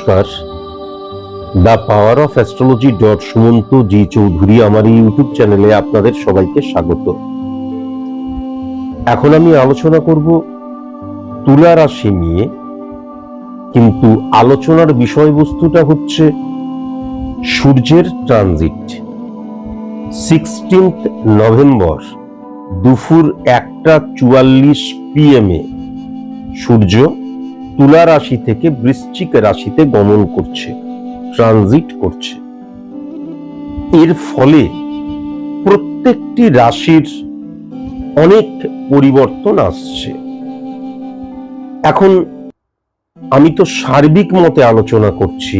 নমস্কার। The power of astrology dot Sumanta ji Chowdhury আমার এই ইউটিউব চ্যানেলে আপনাদের সবাইকে স্বাগত। এখন আমি আলোচনা করব তুলা রাশি নিয়ে, কিন্তু আলোচনার বিষয়বস্তুটা হচ্ছে সূর্যের ট্রানজিট। সিক্সটিন্থ নভেম্বর দুপুর একটা চুয়াল্লিশ পিএমে সূর্য তুলা রাশি থেকে বৃশ্চিক রাশিতে গমন করছে ট্রানজিট করছে। এর ফলে প্রত্যেকটি রাশির অনেক পরিবর্তন আসছে। এখন আমি তো সার্বিক মতে আলোচনা করছি,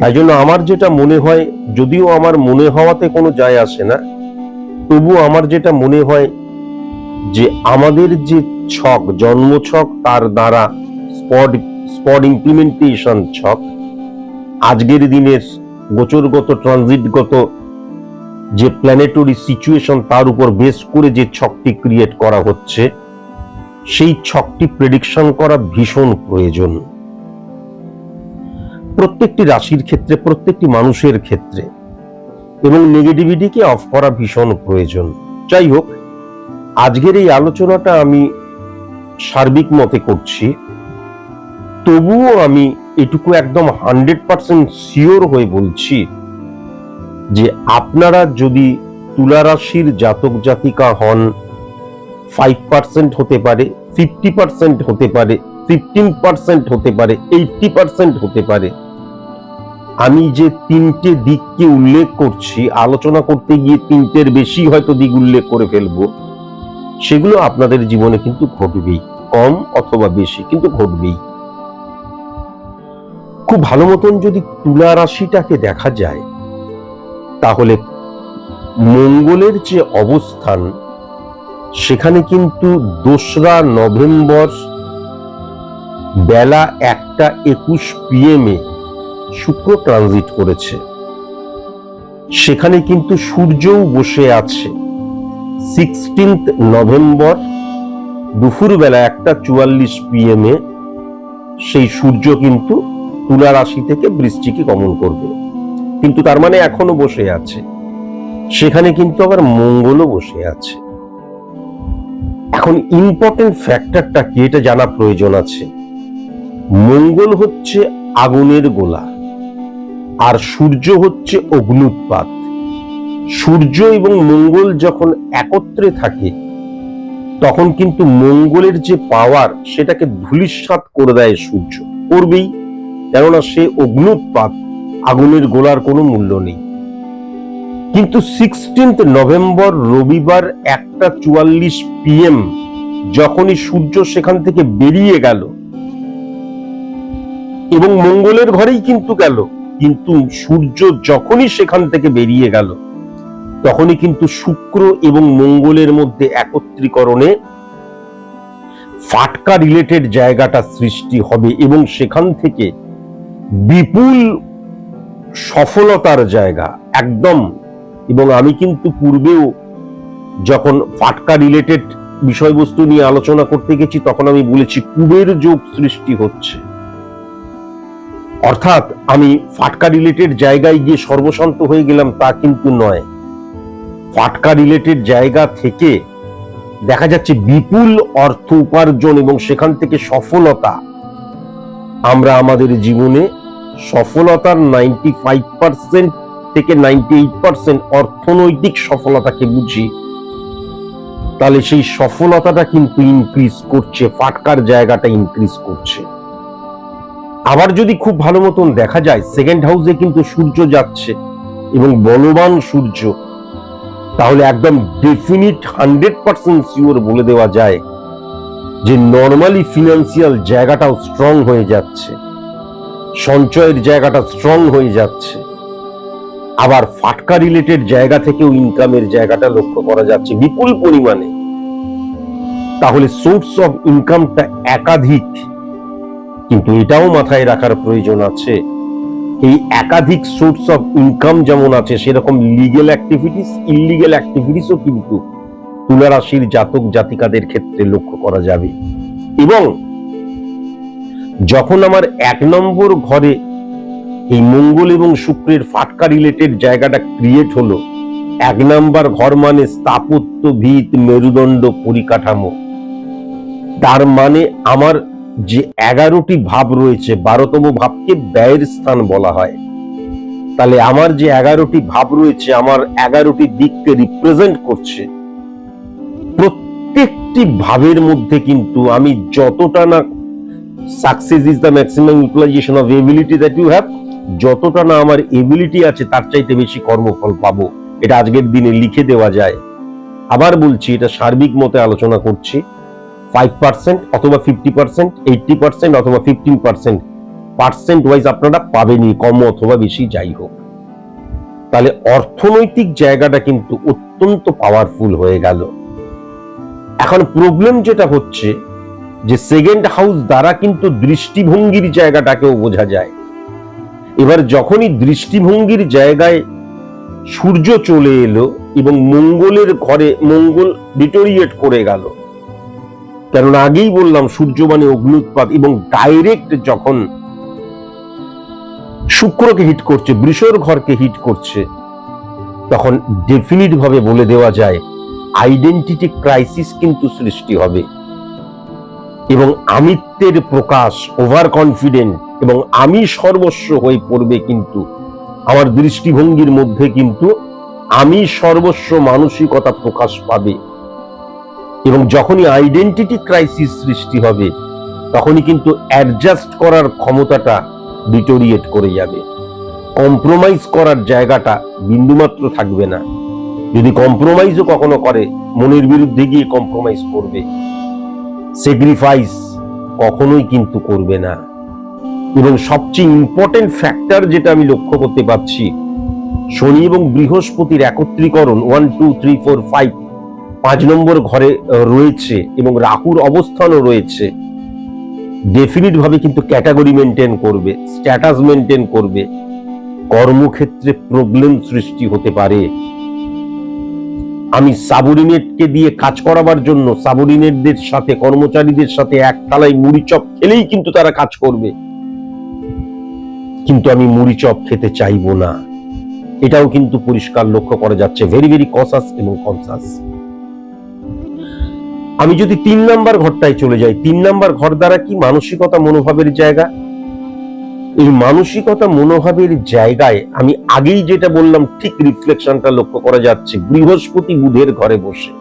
তাই জন্য আমার যেটা মনে হয়, যদিও আমার মনে হওয়াতে কোনো যায় আসে না তবু আমার যেটা মনে হয় যে আমাদের যে ছক জন্ম ছক তার দ্বারা স্পট স্পট ইমপ্লিমেন্টেশন ছক, আজকের দিনের গোচরগত ট্রানজিটগত যে প্ল্যানেটরি সিচুয়েশন তার উপর বেস করে যে ছকটি ক্রিয়েট করা হচ্ছে, সেই ছকটি প্রেডিকশন করা ভীষণ প্রয়োজন। প্রত্যেকটি রাশির ক্ষেত্রে, প্রত্যেকটি মানুষের ক্ষেত্রে, এবং নেগেটিভিটিকে অফ করা ভীষণ প্রয়োজন। যাই হোক আজকের এই আলোচনাটা আমি সার্বিক মতে করছি। তবুও আমি এটুকু একদম হান্ড্রেড পার্সেন্ট শিওর হয়ে বলছি যে আপনারা যদি তুলা রাশির জাতক জাতিকা হন ফাইভ পার্সেন্ট হতে পারে ফিফটি পার্সেন্ট হতে পারে ফিফটিন পার্সেন্ট হতে পারে এইটটি পার্সেন্ট হতে পারে। আমি যে তিনটে দিককে উল্লেখ করছি, আলোচনা করতে গিয়ে তিনটের বেশি হয়তো দিক উল্লেখ করে ফেলব। সেগুলো আপনাদের জীবনে কিন্তু ঘটবেই। কম অথবা বেশি, কিন্তু ঘটবেই। খুব ভালো মতন যদি তুলা রাশিটাকে দেখা যায়, তাহলে মঙ্গলের যে অবস্থান, সেখানে কিন্তু দোসরা নভেম্বর বেলা একটা একুশ পিএমে শুক্র ট্রানজিট করেছে। সেখানে কিন্তু সূর্যও বসে আছে। সিক্সটিন্থ নভেম্বর দুপুরবেলা একটা চুয়াল্লিশ পিএমে সেই সূর্য কিন্তু তুলা রাশি থেকে বৃষ্টিকে গমন করবে। কিন্তু তার মানে এখনও বসে আছে। সেখানে কিন্তু আবার মঙ্গলও বসে আছে। এখন ইম্পর্টেন্ট ফ্যাক্টরটা কি এটা জানা প্রয়োজন আছে। মঙ্গল হচ্ছে আগুনের গোলা, আর সূর্য হচ্ছে অগ্নুৎপাত। সূর্য এবং মঙ্গল যখন একত্রে থাকে, তখন কিন্তু মঙ্গলের যে পাওয়ার সেটাকে ধূলিসাৎ করে দেয় সূর্য। করবেই, কেননা সে অগ্নুৎপাত, আগুনের গোলার কোনো মূল্য নেই। কিন্তু সিক্সটিন্থ নভেম্বর রবিবার একটা চুয়াল্লিশ পিএম যখনই সূর্য সেখান থেকে বেরিয়ে গেল, এবং মঙ্গলের ঘরেই কিন্তু গেল, কিন্তু সূর্য যখনই সেখান থেকে বেরিয়ে গেল তখনই কিন্তু শুক্র এবং মঙ্গলের মধ্যে একত্রীকরণে ফাটকা রিলেটেড জায়গাটা সৃষ্টি হবে এবং সেখান থেকে বিপুল সফলতার জায়গা, একদম। এবং আমি কিন্তু পূর্বেও যখন ফাটকা রিলেটেড বিষয়বস্তু নিয়ে আলোচনা করতে গেছি, তখন আমি বলেছি কুবের যোগ সৃষ্টি হচ্ছে। অর্থাৎ আমি ফাটকা রিলেটেড জায়গায় গিয়ে সর্বশান্ত হয়ে গেলাম তা কিন্তু নয়। ফাটকা রিলেটেড জায়গা থেকে দেখা যাচ্ছে বিপুল অর্থ উপার্জন এবং সেখান থেকে সফলতা। আমরা আমাদের জীবনে সফলতার নাইনটি ফাইভ পার্সেন্ট থেকে নাইনটি এইট পার্সেন্ট অর্থনৈতিক সফলতাকে বুঝি। তাহলে সেই সফলতাটা কিন্তু ইনক্রিজ করছে, ফাটকার জায়গাটা ইনক্রিজ করছে। আবার যদি খুব ভালো মতন দেখা যায় সেকেন্ড হাউসে কিন্তু সূর্য যাচ্ছে এবং বলবান সূর্য। তাহলে একদম ডেফিনিট হান্ড্রেড পার্সেন্ট শিওর বলে দেওয়া যায় যে নর্মালি ফিনান্সিয়াল জায়গাটাও স্ট্রং হয়ে যাচ্ছে, সঞ্চয়ের জায়গাটা স্ট্রং হয়ে যাচ্ছে। আবার ফাটকা রিলেটেড জায়গা থেকেও ইনকামের জায়গাটা লক্ষ্য করা যাচ্ছে বিপুল পরিমাণে। তাহলে সোর্স অফ ইনকামটা একাধিক, কিন্তু এটাও মাথায় রাখার প্রয়োজন আছে। এই একাধিক সোর্স অফ ইনকাম যেমন আছে, সেরকম লিগেল অ্যাক্টিভিটিস ইলিগেল অ্যাক্টিভিটিসও কিন্তু তুলা রাশির জাতক জাতিকাদের ক্ষেত্রে লক্ষ্য করা যাবে। এবং যখন আমার এক নম্বর ঘরে এই মঙ্গল এবং শুক্রের ফাটকা রিলেটেড জায়গাটা ক্রিয়েট হলো, এক নাম্বার ঘর মানে স্থাপত্য, ভিত, মেরুদণ্ড, পরিকাঠামো। তার মানে আমার যে এগারোটি ভাব রয়েছে, বারোতম ভাবকে ব্যয়ের স্থান বলা হয়। তাহলে আমার যে এগারোটি ভাব রয়েছে, আমার এগারোটি দিককে রিপ্রেজেন্ট করছে। প্রত্যেকটি ভাবের মধ্যে কিন্তু আমি যতটা না success is the maximum utilization of ability that you have যতটা না আমার এবিলিটি আছে, তার চাইতে বেশি কর্মফল পাবো। এটা আজকের দিনে লিখে দেওয়া যায়। আবার বলছি, এটা সার্বিক মতে আলোচনা করছি। ফাইভ পার্সেন্ট অথবা ফিফটি পার্সেন্ট এইটটি পার্সেন্ট অথবা ফিফটিন পার্সেন্ট পার্সেন্ট ওয়াইজ আপনারা পাবেনই, কম অথবা বেশি, যাই হোক। তাহলে অর্থনৈতিক জায়গাটা কিন্তু অত্যন্ত পাওয়ারফুল হয়ে গেল। এখন প্রবলেম যেটা হচ্ছে যে সেকেন্ড হাউস দ্বারা কিন্তু দৃষ্টিভঙ্গির জায়গাটাকেও বোঝা যায়। এবার যখনই দৃষ্টিভঙ্গির জায়গায় সূর্য চলে এলো এবং মঙ্গলের ঘরে, মঙ্গল ডিটোরিয়েট করে গেল কারণ আগেই বললাম সূর্য মানে অগ্নুৎপাত এবং ডাইরেক্ট যখন শুক্রকে হিট করছে, বৃষর ঘরকে হিট করছে, তখন ডেফিনিট ভাবে বলে দেওয়া যায় আইডেন্টিটি ক্রাইসিস কিন্তু সৃষ্টি হবে। এবং আমিত্বের প্রকাশ ওভার কনফিডেন্ট এবং আমি সর্বস্ব হয়ে পড়বে কিন্তু, আমার দৃষ্টিভঙ্গির মধ্যে কিন্তু আমি সর্বস্ব মানসিকতা প্রকাশ পাবে। এবং যখনই আইডেন্টিটি ক্রাইসিস সৃষ্টি হবে, তখনই কিন্তু অ্যাডজাস্ট করার ক্ষমতাটা ডিটোরিয়েট করে যাবে। কম্প্রোমাইজ করার জায়গাটা বিন্দুমাত্র থাকবে না। যদি কম্প্রোমাইজও কখনো করে, মনের বিরুদ্ধে গিয়ে কম্প্রোমাইজ করবে। স্যাক্রিফাইস কখনোই কিন্তু করবে না। এবং সবচেয়ে ইম্পর্টেন্ট ফ্যাক্টর যেটা আমি লক্ষ্য করতে পারছি, শনি এবং বৃহস্পতির একত্রীকরণ one two three four five পাঁচ নম্বর ঘরে রয়েছে এবং রাহুর অবস্থানও রয়েছে। ডেফিনিট ভাবে কিন্তু ক্যাটাগরি মেনটেন করবে স্ট্যাটাস মেনটেন করবে। কর্মক্ষেত্রে প্রবলেম সৃষ্টি হতে পারে। আমি সাবঅর্ডিনেটকে দিয়ে কাজ করাবার জন্য সাবঅর্ডিনেটদের সাথে, কর্মচারীদের সাথে এক থালায় মুড়ি চপ খেলেই কিন্তু তারা কাজ করবে। কিন্তু আমি মুড়িচপ খেতে চাইব না। এটাও কিন্তু পরিষ্কার লক্ষ্য করা যাচ্ছে। ভেরি ভেরি কসাস এবং কনসাস আমি যদি তিন নাম্বার ঘরটায় চলে যাই, তিন নাম্বার ঘর দ্বারা কি মানসিকতা মনোভাবের জায়গা? এই মানসিকতা মনোভাবের জায়গায় আমি আগেই যেটা বললাম, ঠিক রিফ্লেকশনটা লক্ষ্য করা যাচ্ছে, বৃহস্পতি বুধের ঘরে বসে।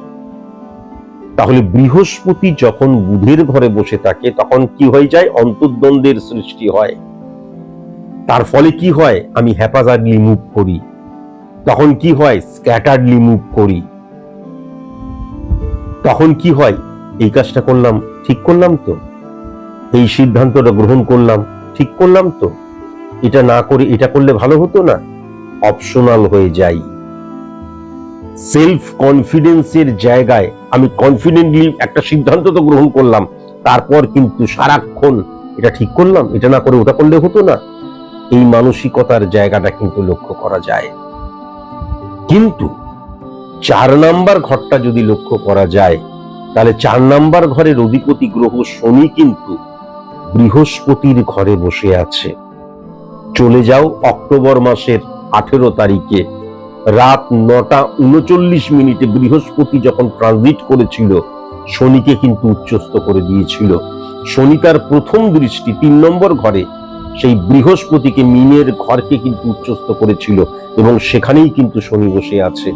তাহলে বৃহস্পতি যখন বুধের ঘরে বসে থাকে, তখন কি হয়ে যায়? অন্তর্দ্বন্দ্বের সৃষ্টি হয়। তার ফলে কি হয়? আমি হ্যাপাজার্ডলি মুভ করি। তখন কি হয়? স্ক্যাটার্ডলি মুভ করি। তখন কি হয়? এই কাজটা করলাম, ঠিক করলাম তো? এই সিদ্ধান্তটা গ্রহণ করলাম, ঠিক করলাম তো? এটা না করে এটা করলে ভালো হতো না? অপশনাল হয়ে যাই। সেলফ কনফিডেন্সের জায়গায় আমি কনফিডেন্টলি একটা সিদ্ধান্ত তো গ্রহণ করলাম, তারপর কিন্তু সারাক্ষণ এটা ঠিক করলাম, এটা না করে ওটা করলে হতো না? এই মানসিকতার জায়গাটা কিন্তু লক্ষ্য করা যায়। কিন্তু চার নাম্বার ঘরটা যদি লক্ষ্য করা যায়, তাহলে চার নাম্বার ঘরের অধিপতি গ্রহ শনি কিন্তু বৃহস্পতির ঘরে বসে আছে। চলে যাও অক্টোবর মাসের আঠেরো তারিখে। রাত নটা উনচল্লিশ মিনিটে বৃহস্পতি যখন ট্রানজিট করেছিল, শনিকে কিন্তু উচ্চস্ত করে দিয়েছিল। শনি তার প্রথম দৃষ্টি তিন নম্বর ঘরে, সেই বৃহস্পতিকে মিনের ঘরকে কিন্তু উচ্চস্ত করেছিল এবং সেখানেই কিন্তু শনি বসে আছে।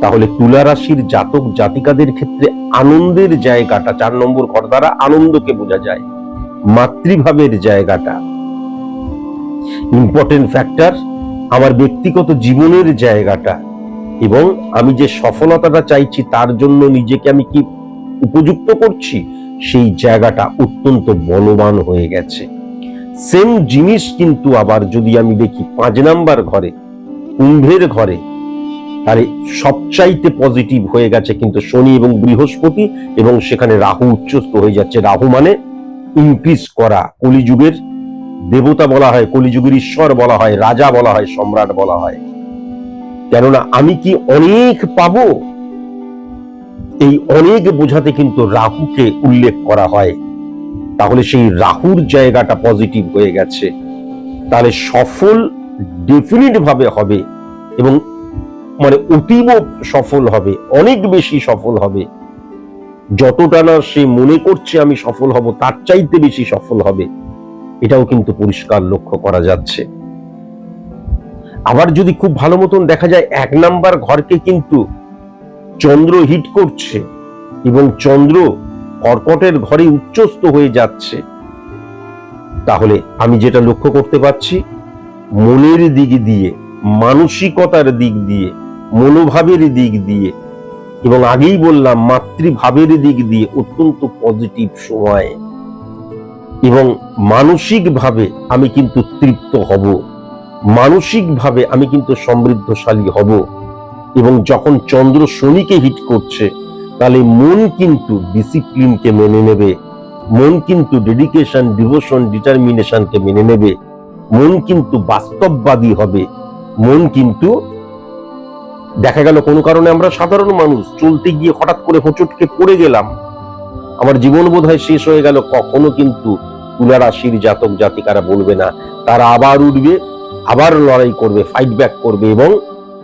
তাহলে তুলা রাশির জাতক জাতিকাদের ক্ষেত্রে আনন্দের জায়গাটা, চার নম্বর ঘর দ্বারা আনন্দকে বোঝা যায়। মাতৃভাবের জায়গাটা। ইম্পর্টেন্ট ফ্যাক্টর আমার ব্যক্তিগত জীবনের জায়গাটা। এবং আমি যে সফলতাটা চাইছি, তার জন্য নিজেকে আমি কি উপযুক্ত করছি? সেই জায়গাটা অত্যন্ত বলবান হয়ে গেছে। সেম জিনিস কিন্তু আবার যদি আমি দেখি, পাঁচ নাম্বার ঘরে, কুম্ভের ঘরে তাহলে সবচাইতে পজিটিভ হয়ে গেছে কিন্তু শনি এবং বৃহস্পতি এবং সেখানে রাহু উচ্চস্ত হয়ে যাচ্ছে। রাহু মানে ইনক্রিজ করা। কলিযুগের দেবতা বলা হয়, কলিযুগের ঈশ্বর বলা হয়, রাজা বলা হয়, সম্রাট বলা হয়। কেননা আমি কি অনেক পাবো? এই অনেক বোঝাতে কিন্তু রাহুকে উল্লেখ করা হয়। তাহলে সেই রাহুর জায়গাটা পজিটিভ হয়ে গেছে। তাহলে সফল ডেফিনিট ভাবে হবে এবং মানে অতীব সফল হবে, অনেক বেশি সফল হবে। যতটা না সে মনে করছে আমি সফল হব, তার চাইতে বেশি সফল হবে। এটাও কিন্তু পরিষ্কার লক্ষ্য করা যাচ্ছে। আবার যদি খুব ভালো মতন দেখা যায়, এক নাম্বার ঘরকে কিন্তু চন্দ্র হিট করছে এবং চন্দ্র কর্কটের ঘরে উচ্চস্ত হয়ে যাচ্ছে। তাহলে আমি যেটা লক্ষ্য করতে পারছি, মনের দিক দিয়ে, মানসিকতার দিক দিয়ে মনোভাবের দিক দিয়ে এবং আগেই বললাম, মাতৃভাবের দিক দিয়ে অত্যন্ত পজিটিভ সময়। এবং মানসিকভাবে আমি কিন্তু তৃপ্ত হব। মানসিকভাবে আমি কিন্তু সমৃদ্ধশালী হব। এবং যখন চন্দ্র শনিকে হিট করছে, তাহলে মন কিন্তু ডিসিপ্লিনকে মেনে নেবে। মন কিন্তু ডেডিকেশন ডিভোশন ডিটারমিনেশনকে মেনে নেবে। মন কিন্তু বাস্তববাদী হবে। মন কিন্তু দেখা গেল কোনো কারণে আমরা সাধারণ মানুষ, চলতে গিয়ে হঠাৎ করে হোঁচটকে পড়ে গেলাম। আমার জীবন বোধহয় শেষ হয়ে গেল, কখনো কিন্তু তুলা রাশির জাতক জাতিকারা বলবে না, তারা আবার উঠবে, আবার লড়াই করবে ফাইট ব্যাক করবে এবং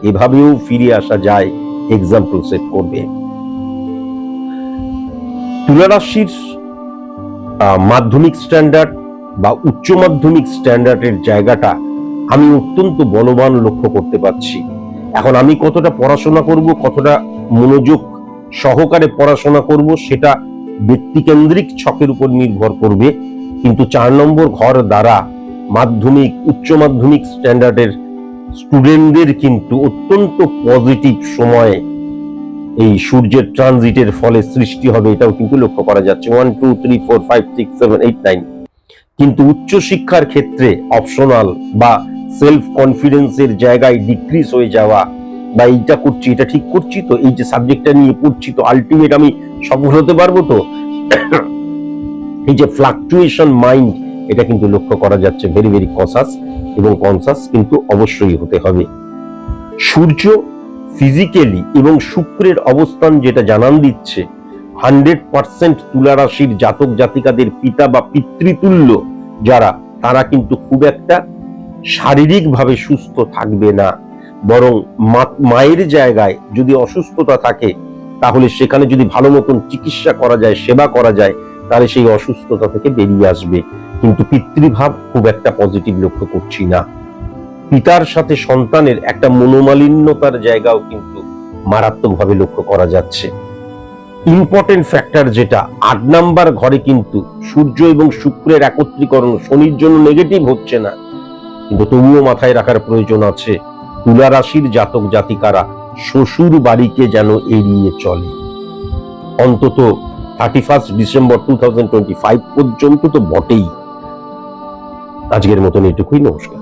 এভাবেও ফিরে আসা যায় এক্সাম্পল সেট করবে। তুলা রাশির মাধ্যমিক স্ট্যান্ডার্ড বা উচ্চ মাধ্যমিক স্ট্যান্ডার্ডের জায়গাটা আমি অত্যন্ত বলবান লক্ষ্য করতে পারছি। এখন আমি কতটা পড়াশোনা করব, কতটা মনোযোগ সহকারে পড়াশোনা করব, সেটা ব্যক্তিকেন্দ্রিক ছকের উপর নির্ভর করবে। কিন্তু চার নম্বর ঘর দ্বারা মাধ্যমিক, উচ্চ মাধ্যমিক স্ট্যান্ডার্ডের স্টুডেন্টদের কিন্তু অত্যন্ত পজিটিভ সময়ে এই সূর্যের ট্রানজিটের ফলে সৃষ্টি হবে, এটাও কিন্তু লক্ষ্য করা যাচ্ছে। One two three four five six seven eight nine কিন্তু উচ্চ শিক্ষার ক্ষেত্রে অপশনাল বা সেলফ কনফিডেন্সের জায়গায় ডিক্রিজ হয়ে যাওয়া, বা এইটা করছি, এটা ঠিক করছি তো, এই যে সাবজেক্টটা নিয়ে পড়ছি তো আলটিমেট আমি সফল হতে পারব তো? এই যে ফ্লাকচুয়েশন মাইন্ড এটা কিন্তু লক্ষ্য করা যাচ্ছে ভেরি ভেরি কসাস এবং কনসাস কিন্তু অবশ্যই হতে হবে। সূর্য ফিজিক্যালি এবং শুক্রের অবস্থান যেটা জানান দিচ্ছে হান্ড্রেড পার্সেন্ট তুলা রাশির জাতক জাতিকাদের পিতা বা পিতৃতুল্য যারা, তারা কিন্তু খুব একটা শারীরিকভাবে সুস্থ থাকবে না, বরং মায়ের জায়গায় যদি অসুস্থতা থাকে, তাহলে সেখানে যদি ভালো মতন চিকিৎসা করা যায়, সেবা করা যায়, তাহলে সেই অসুস্থতা থেকে বেরিয়ে আসবে। কিন্তু পিতৃভাব খুব একটা পজিটিভ লক্ষ্য করছি না। পিতার সাথে সন্তানের একটা মনোমালিন্যতার জায়গাও কিন্তু মারাত্মকভাবে লক্ষ্য করা যাচ্ছে। ইম্পর্টেন্ট ফ্যাক্টর যেটা, আট নাম্বার ঘরে কিন্তু সূর্য এবং শুক্রের একত্রীকরণ শনির জন্য নেগেটিভ হচ্ছে না। কিন্তু তবুও মাথায় রাখার প্রয়োজন আছে তুলা রাশির জাতক জাতিকারা শ্বশুর বাড়িকে যেন এড়িয়ে চলে। অন্তত thirty first December two thousand twenty five পর্যন্ত তো বটেই। আজকের মতন এটুকুই, নমস্কার।